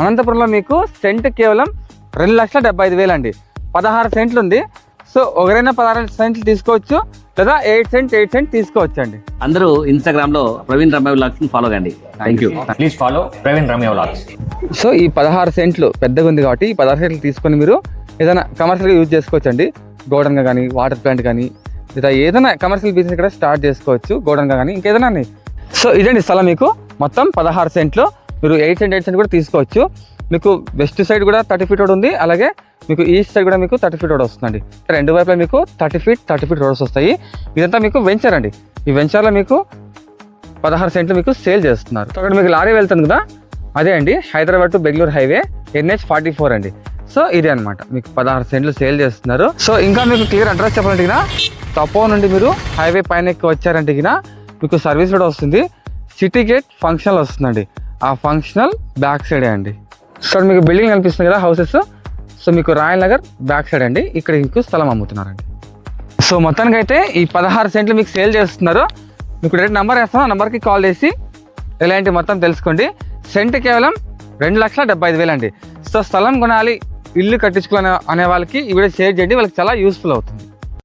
అనంతపురంలో మీకు సెంట్ కేవలం రెండు లక్షల డెబ్బై ఐదు వేలు అండి. పదహారు సెంట్లు ఉంది. సో ఒకరైనా పదహారు సెంట్లు తీసుకోవచ్చు లేదా ఎయిట్ సెంట్ ఎయిట్ సెంట్ తీసుకోవచ్చు అండి అందరూ ఇన్స్టాగ్రామ్లో ప్రవీణ్ రమ్య బ్లాగ్స్ ఫాలో కండి. Thank you please follow Praveen Ramya vlogs. So ఈ పదహారు సెంట్లు పెద్దగా ఉంది కాబట్టి ఈ పదహారు సెంట్లు తీసుకొని మీరు ఏదైనా కమర్షియల్గా యూజ్ చేసుకోవచ్చు అండి గోడన్గా కానీ వాటర్ ప్లాంట్ కానీ లేదా ఏదైనా కమర్షియల్ బిజినెస్ కూడా స్టార్ట్ చేసుకోవచ్చు గోడన్గా కానీ ఇంకేదైనా అండి. సో ఇదండి స్థలం మీకు. మొత్తం పదహారు సెంట్లు. మీరు ఎయిట్ అండ్ ఎయిట్ సెంట్ కూడా తీసుకోవచ్చు. మీకు వెస్ట్ సైడ్ కూడా థర్టీ ఫీట్ రోడ్ ఉంది. అలాగే మీకు ఈస్ట్ సైడ్ కూడా మీకు థర్టీ ఫీట్ రోడ్ వస్తుందండి. రెండు వైపులా మీకు thirty feet thirty feet roads వస్తాయి. ఇదంతా మీకు వెంచర్ అండి. ఈ వెంచర్లో మీకు పదహారు సెంట్లు మీకు సేల్ చేస్తున్నారు. అక్కడ మీకు లారీ వెళ్తుంది కదా? అదే అండి. Hyderabad to Bengaluru highway NH forty four అండి. సో ఇదే అనమాట మీకు పదహారు సెంట్లు సేల్ చేస్తున్నారు. సో ఇంకా మీకు క్లియర్ అడ్రస్ చెప్పాలంటే తపో నుండి మీరు హైవే పైన ఎక్కి వచ్చారంటే మీకు సర్వీస్ రోడ్ వస్తుంది. సిటీ గేట్ ఫంక్షన్లో వస్తుందండి. ఆ ఫంక్షనల్ బ్యాక్ సైడే అండి. సో మీకు బిల్డింగ్ కనిపిస్తుంది కదా హౌసెస్ సో మీకు రాయల్ నగర్ బ్యాక్ సైడ్ అండి. ఇక్కడ మీకు స్థలం అమ్ముతున్నారండి. సో మొత్తానికి అయితే ఈ పదహారు సెంట్లు మీకు సేల్ చేస్తున్నారు. మీకు డైరెక్ట్ నెంబర్ వేస్తాను. ఆ నెంబర్కి కాల్ చేసి ఇలాంటి మొత్తం తెలుసుకోండి. సెంట్ కేవలం రెండు లక్షల డెబ్బై ఐదు వేలు అండి సో స్థలం కొనాలి ఇల్లు కట్టించుకోవాలి అనే వాళ్ళకి ఈ వీడియో షేర్ చేయండి. వాళ్ళకి చాలా యూస్ఫుల్ అవుతుంది.